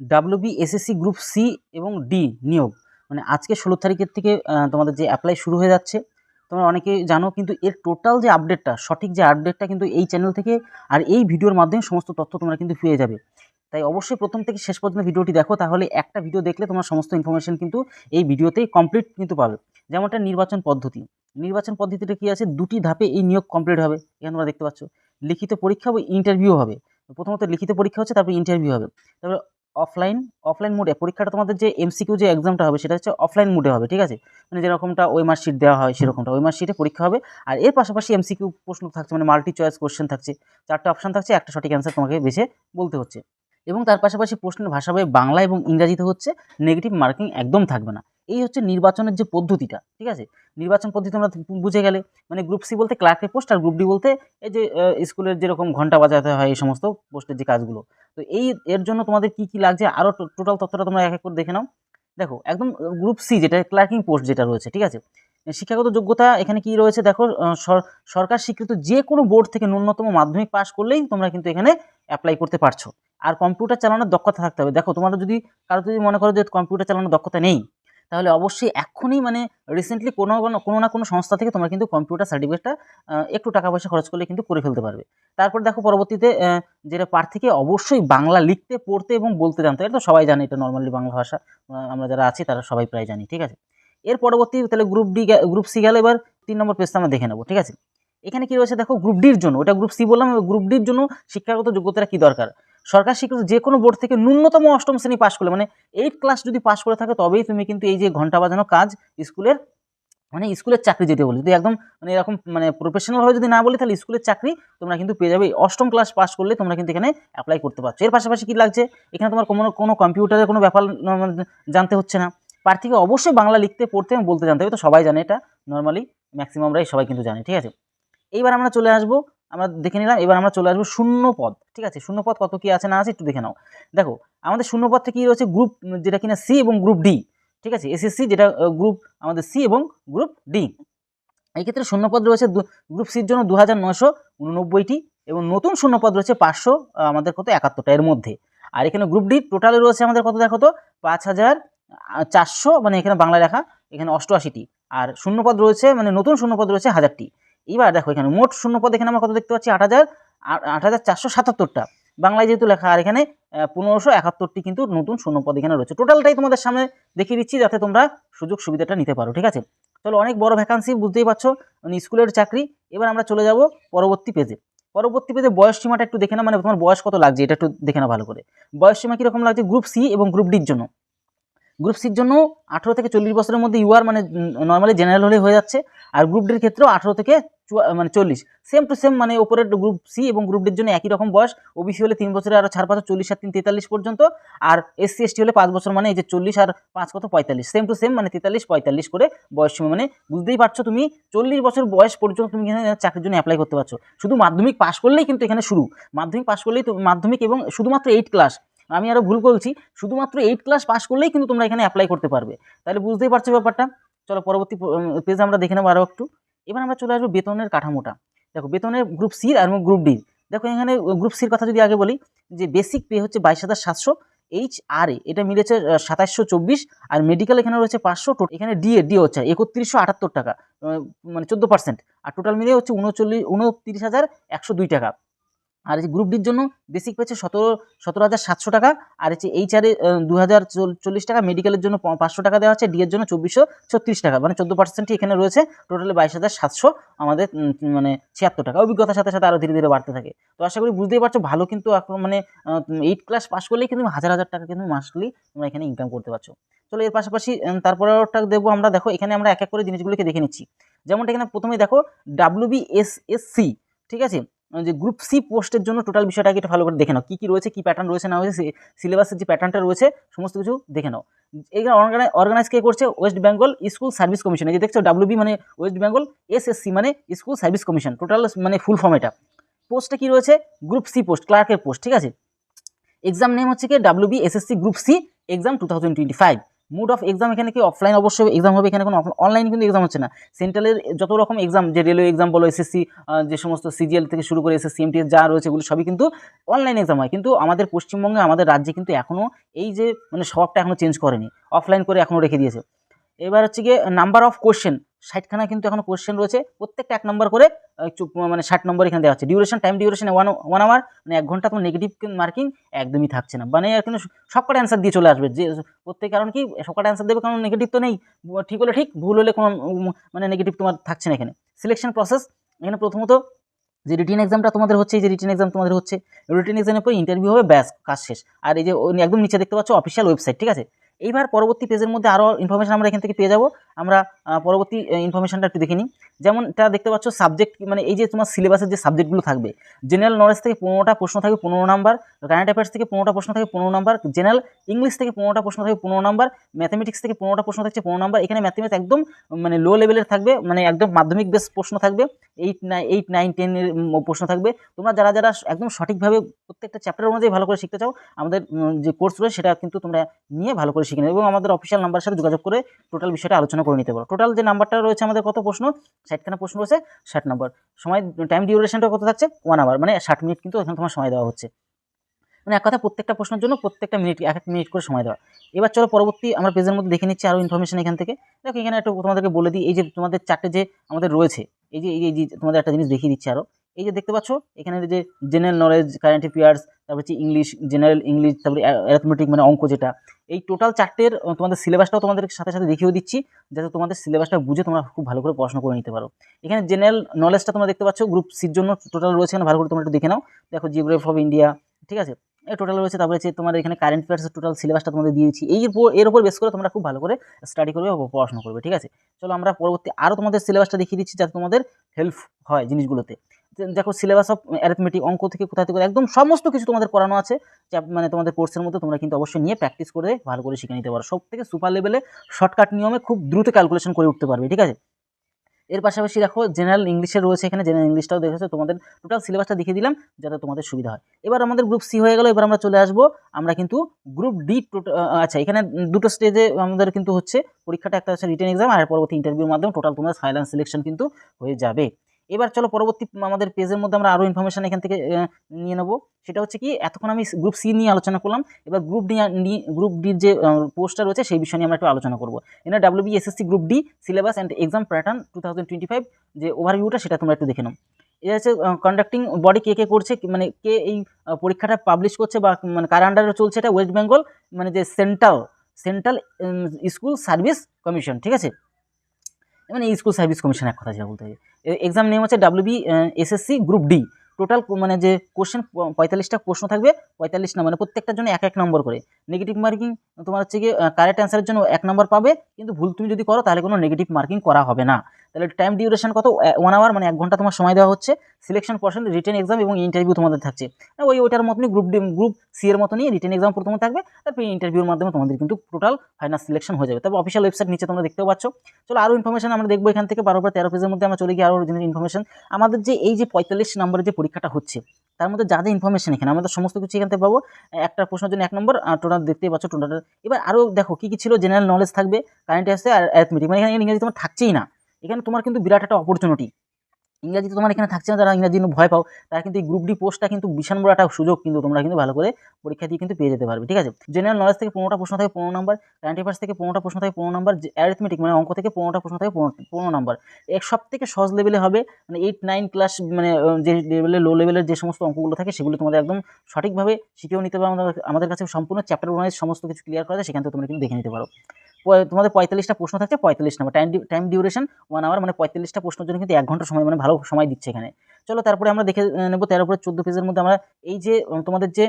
WB SSC group C এবং D নিয়োগ। মানে আজকে ষোলো তারিখের থেকে তোমাদের যে অ্যাপ্লাই শুরু হয়ে যাচ্ছে, তোমরা অনেকেই জানো, কিন্তু এর টোটাল যে আপডেটটা সঠিক যে আপডেটটা কিন্তু এই চ্যানেল থেকে আর এই ভিডিওর মাধ্যমে সমস্ত তথ্য তোমরা কিন্তু পেয়ে যাবে। তাই অবশ্যই প্রথম থেকে শেষ পর্যন্ত ভিডিওটি দেখো, তাহলে একটা ভিডিও দেখলে তোমরা সমস্ত ইনফরমেশন কিন্তু এই ভিডিওতেই কমপ্লিট কিন্তু পাবে। যেমনটা নির্বাচন পদ্ধতি। নির্বাচন পদ্ধতিটা কি আছে? দুটি ধাপে এই নিয়োগ কমপ্লিট হবে। এখানে তোমরা দেখতে পাচ্ছ, লিখিত পরীক্ষা বা ইন্টারভিউ হবে। প্রথমত লিখিত পরীক্ষা হচ্ছে, তারপর ইন্টারভিউ হবে। তারপরে অফলাইন অফলাইন মোডে পরীক্ষাটা তোমাদের যে এমসিকিউ যে এক্সামটা হবে, সেটা হচ্ছে অফলাইন মোডে হবে, ঠিক আছে? মানে যেরকমটা ওই মার্কশিট দেওয়া হয়, সেরকমটা ওই মার্কশিটে পরীক্ষা হবে। আর এর পাশাপাশি এমসিকিউ প্রশ্ন থাকছে মানে মাল্টি চয়েস কোশ্চেন থাকছে। চারটে অপশান থাকছে, একটা সঠিক অ্যান্সার তোমাকে বেছে বলতে হচ্ছে। এবং তার পাশাপাশি প্রশ্নের ভাষা হবে বাংলা এবং ইংরাজিতে হচ্ছে নেগেটিভ মার্কিং একদম থাকবে না। এই হচ্ছে নির্বাচনের যে পদ্ধতিটা, ঠিক আছে? নির্বাচন পদ্ধতি তোমরা বুঝে গেলে। মানে গ্রুপ সি বলতে ক্লার্কের পোস্ট আর গ্রুপ ডি বলতে এই যে স্কুলের যেরকম ঘণ্টা বাজাতে হয় এই সমস্ত পোস্টের যে কাজগুলো। তো এই, এর জন্য তোমাদের কি কি লাগছে আরও টোটাল তথ্যটা তোমরা এক এক করে দেখে নাও। দেখো, একদম গ্রুপ সি যেটা ক্লার্কিং পোস্ট যেটা রয়েছে, ঠিক আছে? শিক্ষাগত যোগ্যতা এখানে কি রয়েছে দেখো সর- সরকার স্বীকৃত যে কোনো বোর্ড থেকে ন্যূনতম মাধ্যমিক পাস করলেই তোমরা কিন্তু এখানে অ্যাপ্লাই করতে পারছ। আর কম্পিউটার চালানোর দক্ষতা থাকতে হবে। দেখো তোমরা যদি, কারও যদি মনে করো যে কম্পিউটার চালানোর দক্ষতা নেই তাহলে অবশ্যই এক্ষুনি মানে রিসেন্টলি কোনো কোনো- না কোনো সংস্থা থেকে তোমরা কিন্তু কম্পিউটার সার্টিফিকেটটা একটু টাকা পয়সা খরচ করলে কিন্তু করে ফেলতে পারবে। তারপর দেখো পরবর্তীতে যেটা প্রার্থীকে অবশ্যই বাংলা লিখতে, পড়তে এবং বলতে জানতে এটা তো সবাই জানে, এটা নর্মালি বাংলা ভাষা। আমরা যারা আছি তারা সবাই প্রায় জানি, ঠিক আছে? এর পরবর্তী তাহলে গ্রুপ ডি গ্রুপ সি গেলে। এবার তিন নম্বর পেজটা আমরা দেখে নেব, ঠিক আছে? এখানে কী রয়েছে? দেখো গ্রুপ ডির জন্য, ওটা গ্রুপ সি বললাম গ্রুপ ডির জন্য শিক্ষাগত যোগ্যতাটা কি দরকার? সরকার স্বীকৃত যে কোনো বোর্ড থেকে ন্যূনতম অষ্টম শ্রেণি পাশ করলে মানে এইট ক্লাস যদি পাশ করে থাকে, তবেই তুমি কিন্তু এই যে ঘণ্টা বাজানো কাজ স্কুলের মানে স্কুলের চাকরি যেতে বলি, যদি একদম মানে এরকম মানে প্রফেশনালভাবে যদি না বলি, তাহলে স্কুলের চাকরি তোমরা কিন্তু পেয়ে যাবে। অষ্টম ক্লাস পাস করলে তোমরা কিন্তু এখানে অ্যাপ্লাই করতে পারছ। এর পাশাপাশি কী লাগছে? এখানে তোমার কোনো কোনো কম্পিউটারের কোনো ব্যাপার জানতে হচ্ছে না। প্রার্থীকে অবশ্যই বাংলা লিখতে, পড়তে এবং বলতে জানতে হবে। তো সবাই জানে এটা। নর্মালি ম্যাক্সিমামরাই সবাই কিন্তু জানে, ঠিক আছে? এইবার আমরা চলে আসব আমরা দেখে নিলাম, এবার আমরা চলে আসব শূন্য পদ ঠিক আছে? শূন্য পদ কত কি আছে না আছে একটু দেখে নাও। দেখো, আমাদের শূন্য পদটা কি রয়েছে? গ্রুপ যেটা কিনা সি এবং গ্রুপ ডি ঠিক আছে? এসএসসি যেটা গ্রুপ আমাদের সি এবং গ্রুপ ডি এই ক্ষেত্রে শূন্যপদ রয়েছে গ্রুপ সির জন্য দু হাজার নয়শো উননব্বইটি এবং নতুন শূন্যপদ রয়েছে পাঁচশো আমাদের কত? একাত্তরটা এর মধ্যে। আর এখানে গ্রুপ ডি টোটালে রয়েছে আমাদের কত দেখো তো? পাঁচ হাজার চারশো মানে এখানে বাংলা লেখা, এখানে অষ্টআশিটি। আর শূন্যপদ রয়েছে মানে নতুন শূন্যপদ রয়েছে হাজারটি। এবার দেখো এখানে মোট শূন্য পদ এখানে আমরা কত দেখতে পাচ্ছি? আট হাজার আট হাজার চারশো সাতাত্তরটা। বাংলায় যেহেতু লেখা, আর এখানে পনেরোশো একাত্তরটি কিন্তু নতুন শূন্যপদ এখানে রয়েছে। টোটালটাই তোমাদের সামনে দেখিয়ে দিচ্ছি যাতে তোমরা সুযোগ সুবিধাটা নিতে পারো, ঠিক আছে? চলো অনেক বড় ভ্যাকান্সি বুঝতেই পারছ মানে স্কুলের চাকরি। এবার আমরা চলে যাব পরবর্তী পেজে পরবর্তী পেজে বয়স সীমাটা একটু দেখে না মানে তোমার বয়স কত লাগছে, এটা একটু দেখে না ভালো করে। বয়স সীমা কীরকম লাগছে? গ্রুপ সি এবং গ্রুপ ডির জন্য। গ্রুপ সির জন্য আঠেরো থেকে চল্লিশ বছরের মধ্যে ইউআর মানে নর্মালি জেনারেল হলে হয়ে যাচ্ছে। আর গ্রুপ ডির ক্ষেত্রেও আঠেরো থেকে মানে চল্লিশ। সেম টু সেম মানে ওপরের গ্রুপ সি এবং গ্রুপ ডির জন্য একই রকম বয়স। ওবিসি হলে তিন বছরে আরও ছাড় পাচ্ছ চল্লিশ আর তিন, তেতাল্লিশ পর্যন্ত। আর এসসি এসটি হলে পাঁচ বছর মানে এই যে চল্লিশ আর পাঁচ কত? পঁয়তাল্লিশ। সেম টু সেম মানে তেতাল্লিশ, পঁয়তাল্লিশ করে বয়স মানে বুঝতেই পারছ তুমি, চল্লিশ বছর বয়স পর্যন্ত তুমি এখানে চাকরির জন্য অ্যাপ্লাই করতে পারছ। শুধু মাধ্যমিক পাশ করলেই কিন্তু এখানে শুরু। মাধ্যমিক পাশ করলেই মাধ্যমিক এবং শুধুমাত্র এইট ক্লাস আমি আরও ভুল করছি, শুধুমাত্র এইট ক্লাস পাস করলেই কিন্তু তোমরা এখানে অ্যাপ্লাই করতে পারবে। তাহলে বুঝতেই পারছ ব্যাপারটা? চলো পরবর্তী পেজ আমরা দেখে নেব আরও একটু। এবার আমরা চলে আসব বেতনের কাঠামোটা। দেখো, বেতনের গ্রুপ সি আর গ্রুপ ডি দেখো, এখানে গ্রুপ সির কথা যদি আগে বলি, যে বেসিক পে হচ্ছে বাইশ হাজার সাতশো এইচ আর এ এটা মিলেছে সাতাশশো চব্বিশ, আর মেডিকেল এখানে রয়েছে পাঁচশো এখানে ডিএ ডি হচ্ছে, একত্রিশশো আটাত্তর টাকা মানে চোদ্দ পার্সেন্ট আর টোটাল মিলিয়ে হচ্ছে উনচল্লিশ, উনত্রিশ হাজার একশো দুই টাকা। আর এই গ্রুপ ডির জন্য বেসিক পেয়েছে সতেরো সতেরো হাজার সাতশো টাকা। আর হচ্ছে এইচ আরে দু হাজার চল্লিশ টাকা। মেডিকেলের জন্য পাঁচশো টাকা দেওয়া হচ্ছে। ডি এর জন্য চব্বিশশো ছত্রিশ টাকা। মানে চোদ্দ পার্সেন্টই এখানে রয়েছে। টোটালি বাইশ হাজার সাতশো আমাদের মানে ছিয়াত্তর টাকা। অভিজ্ঞতার সাথে সাথে আরও ধীরে ধীরে বাড়তে থাকে। তো আশা করি বুঝতেই পারছ ভালো কিন্তু মানে এইট ক্লাস পাস করলেই কিন্তু হাজার হাজার টাকা কিন্তু মাসলি তোমরা এখানে ইনকাম করতে পারছ। চলো এর পাশাপাশি উম, তারপরেরটা দেখব আমরা। দেখো এখানে আমরা এক এক করে জিনিসগুলোকে দেখে নিচ্ছি। যেমনটা এখানে প্রথমে দেখো ডাব্লিউবি এস এস সি ঠিক আছে? যে গ্রুপ সি পোস্টের জন্য টোটাল বিষয়টাকে একটু ভালো করে দেখে নাও। কী কী রয়েছে, কী প্যাটার্ন রয়েছে, না হয়েছে সিলেবাসের যে প্যাটার্নটা রয়েছে, সমস্ত কিছু দেখে নাও। অর্গানাইজ অর্গানাইজ কে করছে? West Bengal school service commission এই যে দেখছ ডাব্লিউবি মানে ওয়েস্ট বেঙ্গল এসএসসি মানে স্কুল সার্ভিস কমিশন টোটাল মানে ফুল ফর্ম এটা। পোস্টটা কী রয়েছে? গ্রুপ সি পোস্ট ক্লার্কের পোস্ট ঠিক আছে? এক্সাম নেম হচ্ছে কি? WB SSC group C exam two thousand twenty five mode of exam এখানে কি অফলাইন অবশ্যই এক্সাম হবে। এখানে কোনো অনলাইন কিন্তু এক্সাম হচ্ছে না। সেন্ট্রালের যত রকম এক্সাম যে রেলওয়ে এক্সাম বলো এসএসসি যে সমস্ত সিজিএল থেকে শুরু করে এসএসসি এমটিএস যা রয়েছে, এগুলো সবই কিন্তু অনলাইন এক্সাম হয়। কিন্তু আমাদের পশ্চিমবঙ্গে, আমাদের রাজ্যে কিন্তু এখনও এই যে মানে সবটা এখনও চেঞ্জ করেনি। অফলাইন করে এখনও রেখে দিয়েছে। এবার হচ্ছে গিয়ে নাম্বার অফ কোশ্চেন ষাটখানা কিন্তু এখনও কোশ্চেন রয়েছে। প্রত্যেকটা এক নম্বর করে মানে ষাট নম্বর এখানে দেওয়া হচ্ছে duration time duration one one hour মানে এক ঘণ্টা তোমার নেগেটিভ মার্কিং একদমই থাকছে না। মানে কিন্তু সবকটা অ্যান্সার দিয়ে চলে আসবে। যে প্রত্যেক, কারণ কি, সবকটা অ্যান্সার দেবে, কারণ নেগেটিভ তো নেই। ঠিক হলে ঠিক, ভুল হলে কোনো মানে নেগেটিভ তোমার থাকছে না এখানে। সিলেকশন প্রসেস এখানে প্রথমত যে রিটেন এক্সামটা তোমাদের হচ্ছে যে রিটেন এক্সাম তোমাদের হচ্ছে রিটেন এক্সামের পর ইন্টারভিউ হবে, ব্যাস, কাজ শেষ। আর এই যে একদম নিচে দেখতে পাচ্ছ অফিসিয়াল ওয়েবসাইট ঠিক আছে? এইবার পরবর্তী পেজের মধ্যে আরও ইনফরমেশন আমরা এখান থেকে পেয়ে যাব। আমরা পরবর্তী ইনফরমেশনটা একটু দেখে নিই। যেমন এটা দেখতে পাচ্ছ সাবজেক্ট মানে এই যে তোমার সিলেবাসের যে সাবজেক্টগুলো থাকবে জেনারেল নলেজ থেকে পনেরোটা প্রশ্ন থাকবে পনেরো নাম্বার কারেন্ট অ্যাফেয়ার্স থেকে পনেরোটা প্রশ্ন থাকে পনেরো নাম্বার জেনারেল ইংলিশ থেকে পনেরোটা প্রশ্ন থাকবে পনেরো নাম্বার ম্যাথমেটিক্স থেকে পনেরোটা প্রশ্ন থাকছে পনেরো নাম্বার। এখানে ম্যাথমেটিক্স একদম মানে লো লেভেলের থাকবে মানে একদম মাধ্যমিক বেস প্রশ্ন থাকবে এইট নাইন এইট নাইন টেনের প্রশ্ন থাকবে। তোমরা যারা যারা একদম সঠিকভাবে প্রত্যেকটা চ্যাপ্টার অনুযায়ী ভালো করে শিখতে চাও, আমাদের যে কোর্স রয়েছে সেটা কিন্তু তোমরা নিয়ে ভালো করে নেবে এবং আমাদের অফিসিয়াল নাম্বারের সাথে যোগাযোগ করে টোটাল বিষয়টা আলোচনা করে নিতে পারো। টোটাল যে নাম্বারটা রয়েছে আমাদের কত প্রশ্ন? ষাটখানা প্রশ্ন রয়েছে, ষাট নাম্বার সময় টাইম ডিউরেশনটা কত থাকছে? ওয়ান আওয়ার মানে ষাট মিনিট কিন্তু এখানে তোমার সময় দেওয়া হচ্ছে। মানে এক কথা, প্রত্যেকটা প্রশ্নের জন্য প্রত্যেকটা মিনিট এক এক মিনিট করে সময় দেওয়া। এবার চলো পরবর্তী, আমরা পেজের মধ্যে দেখে নিচ্ছি আরও ইনফরমেশন এখান থেকে। দেখো, এখানে একটু তোমাদেরকে বলে দিই, এই যে তোমাদের চারটে যে আমাদের রয়েছে, এই যে- এই যে তোমাদের একটা জিনিস দেখিয়ে দিচ্ছি আরও এই যে দেখতে পাচ্ছ, এখানে যে জেনারেল নলেজ কারেন্ট অ্যাফেয়ার্স তারপর হচ্ছে ইংলিশ জেনারেল ইংলিশ তারপরে অ্যাথমেটিক মানে অঙ্ক যেটা, এই টোটাল চারটের তোমাদের সিলেবাসটাও তোমাদের সাথে সাথে দেখিয়েও দিচ্ছি, যাতে তোমাদের সিলেবাসটা বুঝে তোমরা খুব ভালো করে পড়াশোনা করে নিতে পারো। এখানে জেনারেল নলেজটা তোমরা দেখতে পাচ্ছ গ্রুপ সির জন্য টোটাল রয়েছে, এখানে ভালো করে তোমরা একটু দেখে নাও। দেখো জিওগ্রাফি অফ ইন্ডিয়া ঠিক আছে? এই টোটাল রয়েছে, তারপরে হচ্ছে তোমার এখানে কারেন্ট অ্যাফেয়ার্সের টোটাল সিলেবাসটা তোমাদের দিয়েছি এই এর উপর বেস করে তোমরা খুব ভালো করে স্টাডি করবে পড়াশোনা করবে, ঠিক আছে? চলো আমরা পরবর্তী আরও তোমাদের সিলেবাসটা দেখিয়ে দিচ্ছি, যাতে তোমাদের হেল্প হয় জিনিসগুলোতে। দেখো সিলেবাস অফ অ্যারিথমেটিক অঙ্ক থেকে কোথা থেকে, একদম সমস্ত কিছু তোমাদের পড়ানো আছে মানে তোমাদের কোর্সের মধ্যে তোমরা কিন্তু অবশ্যই নিয়ে প্র্যাকটিস করে ভালো করে শিখে নিতে পারো। সব থেকে সুপার লেভেলে শর্টকাট নিয়মে খুব দ্রুত ক্যালকুলেশন করে উঠতে পারবে, ঠিক আছে? এর পাশাপাশি দেখো জেনারেল ইংলিশের রয়েছে এখানে জেনারেল ইংলিশটাও দেখেছ, তোমাদের টোটাল সিলেবাসটা দেখিয়ে দিলাম, যাতে তোমাদের সুবিধা হয়। এবার আমাদের গ্রুপ সি হয়ে গেল, এবার আমরা চলে আসব, আমরা কিন্তু গ্রুপ ডি আচ্ছা এখানে দুটো স্টেজে আমাদের কিন্তু হচ্ছে, পরীক্ষাটা একটা হচ্ছে রিটেন এক্সাম আর পরবর্তী ইন্টারভিউর মাধ্যমে টোটাল তোমাদের ফাইনাল সিলেকশন কিন্তু হয়ে যাবে। এবার চলো পরবর্তী আমাদের পেজের মধ্যে আমরা আরও ইনফরমেশান এখান থেকে নিয়ে নেব। সেটা হচ্ছে কি, এতক্ষণ আমি গ্রুপ সি নিয়ে আলোচনা করলাম। এবার গ্রুপ ডি গ্রুপ ডির যে পোস্টটা রয়েছে, সেই বিষয় নিয়ে আমরা একটু আলোচনা করব। এখানে WB SSC group D syllabus and exam pattern to যে ওভারভিউটা সেটা তোমরা একটু দেখে নাও। এটা হচ্ছে কন্ডাক্টিং বডি কে কে করছে মানে কে এই পরীক্ষাটা পাবলিশ করছে বা মানে কার আন্ডারে চলছে এটা ওয়েস্ট বেঙ্গল মানে যে central central school service commission ঠিক আছে? মানে স্কুল সার্ভিস কমিশন এক কথা যেটা বলতে হবে এক্সাম নেম হচ্ছে WB SSC group D total মানে যে কোশ্চেন পঁয়তাল্লিশটা প্রশ্ন থাকবে, পঁয়তাল্লিশ নম্বর মানে প্রত্যেকটার জন্য এক এক নম্বর করে। নেগেটিভ মার্কিং তোমার হচ্ছে গিয়ে কারেক্ট অ্যান্সারের জন্য এক নম্বর পাবে, কিন্তু ভুল তুমি যদি করো তাহলে কোনো নেগেটিভ মার্কিং করা হবে না। তাহলে টাইম ডিউরেশন কত? ওয়ান আওয়ার মানে এক ঘণ্টা তোমার সময় দেওয়া হচ্ছে। সিলেকশন পার্সেন্ট রিটেন এক্সাম এবং ইন্টারভিউ তোমাদের থাকছে। ওই ওইটার মতনই গ্রুপ ডি গ্রুপ সি এর মতনই রিটেন এক্সাম প্রথমে থাকবে। তারপর ইন্টারভিউর মাধ্যমে তোমাদের কিন্তু টোটাল ফাইনাল সিলেকশন হয়ে যাবে। তবে অফিসিয়াল ওয়েবসাইট নিচে তোমরা দেখতেও পাচ্ছ। চলো আরও ইনফরমেশন আমরা দেখব এখান থেকে। বারো তেরো পেজের মধ্যে আমরা চলে গিয়ে আরও জিনিস ইনফরমেশন আমাদের যে এই যে পঁয়তাল্লিশ নম্বরের যে পরীক্ষাটা হচ্ছে, তার মধ্যে যা যা ইনফরমেশন এখানে আমাদের সমস্ত কিছু এখান থেকে পাবো। একটা প্রশ্নের জন্য এক নম্বর টোটাল দেখতেই পাচ্ছ টোটাল এবার আরও দেখো, কী কী ছিল? জেনারেল নলেজ থাকবে কারেন্ট অ্যাফেয়ার্স আর অ্যাথমেটিক মানে এখানে ইংরেজি তোমার থাকছেই না। এখানে তোমার কিন্তু বিরাট একটা অপরচুনিটি ইংরাজি তোমার এখানে থাকছে না, যারা ইংরাজি ভয় পাও, তারা কিন্তু এই গ্রুপ ডি পোস্টটা কিন্তু বিশাল বড় একটা সুযোগ কিন্তু তোমরা কিন্তু ভালো করে পরীক্ষা দিয়ে কিন্তু পেয়ে যেতে পারবে, ঠিক আছে? জেনারেল নলেজ থেকে পনেরোটা প্রশ্ন থাকে, পনেরো নম্বর। কারেন্ট অ্যাফেয়ার্স থেকে পনেরোটা প্রশ্ন থাকে, পনেরো নম্বর। অ্যারিথমেটিক মানে অঙ্ক থেকে পনেরোটা প্রশ্ন থাকে, পনেরো নম্বর। এক সব থেকে সহজ লেভেলে হবে মানে এইট নাইন ক্লাস মানে যে লেভেলে লো লেভেলের যে সমস্ত অঙ্কগুলো থাকে, সেগুলো তোমাদের একদম সঠিকভাবে শিখেও নিতে পারো। আমাদের কাছে সম্পূর্ণ চ্যাপ্টার ওয়াইজ সমস্ত কিছু ক্লিয়ার করা যায় সেখান থেকে তোমরা কিন্তু দেখে নিতে পারো। তোমাদের পঁয়তাল্লিশটা প্রশ্ন থাকছে, পঁয়তাল্লিশ নম্বর। Time time duration one hour মানে পঁয়তাল্লিশটা প্রশ্নের জন্য কিন্তু এক ঘণ্টা সময় মানে ভালো সময় দিচ্ছে এখানে। চলো, তারপরে আমরা দেখে নেব, তেরো পরে চোদ্দ পেজের মধ্যে আমরা এই যে তোমাদের যে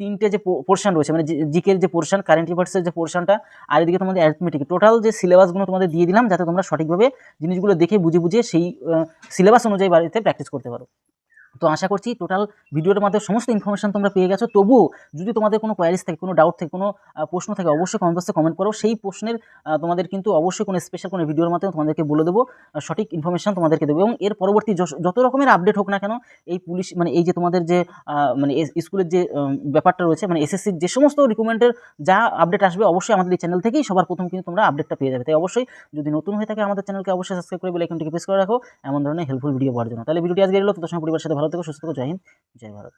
তিনটে যে পোর্শন রয়েছে মানে জিকের যে পোর্শন কারেন্ট অ্যাফেয়ার্সের যে পোর্শনটা আর এদিকে তোমাদের অ্যারিথমেটিক টোটাল যে সিলেবাসগুলো তোমাদের দিয়ে দিলাম, যাতে তোমরা সঠিকভাবে জিনিসগুলো দেখে বুঝে বুঝে সেই সিলেবাস অনুযায়ী বাড়িতে প্র্যাকটিস করতে পারো। তো আশা করছি টোটাল ভিডিওর মাধ্যমে সমস্ত ইনফরমেশন তোমরা পেয়ে গেছো। তবুও যদি তোমাদের কোনো কোয়ারিজ থাকে, কোনো ডাউট থাকে, কোনো প্রশ্ন থাকে, অবশ্যই কমেন্ট বক্সে কমেন্ট করো। সেই প্রশ্নের তোমাদের কিন্তু অবশ্যই কোনো স্পেশাল কোনো ভিডিওর মাধ্যমে তোমাদেরকে বলে দেবো সঠিক ইনফরমেশন তোমাদেরকে দেবো এবং এর পরবর্তী যত রকমের আপডেট হোক না কেন, এই পুলিশ মানে এই যে তোমাদের যে মানে স্কুলের যে ব্যাপারটা রয়েছে মানে এসএসসির যে সমস্ত রিক্রুটমেন্টের যা আপডেট আসবে, অবশ্যই আমাদের এই চ্যানেল থেকেই সবার প্রথম কিন্তু তোমরা আপডেটটা পেয়ে যাবে। তাই অবশ্যই যদি নতুন হয়ে থাকে আমাদের চ্যানেলকে অবশ্যই সাবস্ক্রাইব করে বেল আইকনটিকে প্রেস করে রাখো। এমন ধরনের হেল্পফুল ভিডিও পাওয়ার জন্য। তাহলে ভিডিওটি আজকে এলো তো তোমার পরিবারের সাথে ভালো থেকো সুস্থ থেকো জয় হিন্দ জয় ভারত।